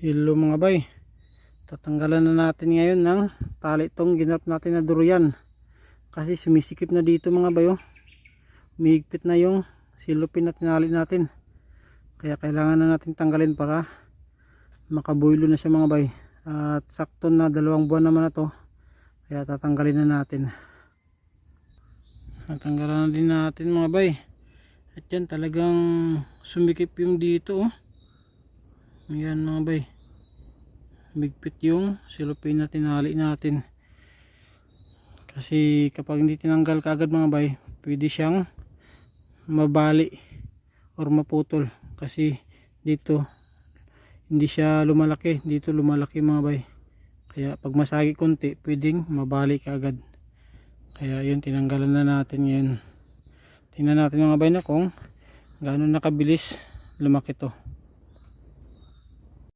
Hello mga bay. Tatanggalan na natin ngayon ng tali itong ginap natin na durian. Kasi sumisikip na dito mga bay. Oh. Umihigpit na yung silupin na tinali natin. Kaya kailangan na natin tanggalin para makabuilo na siya mga bay. At sakto na dalawang buwan naman na to. Kaya tatanggalin na natin. Tatanggalan na din natin mga bay. At yan talagang sumikip yung dito oh. Ayan mga bay. Bigpit yung silupin na tinali natin. Kasi kapag hindi tinanggal kaagad mga bay, pwede siyang mabali or maputol. Kasi dito hindi siya lumalaki. Dito lumalaki mga bay. Kaya pag masagi konti, pwedeng mabali kaagad. Kaya yun, tinanggalan na natin ngayon. Tingnan natin mga bay na kung gaano nakabilis lumaki to.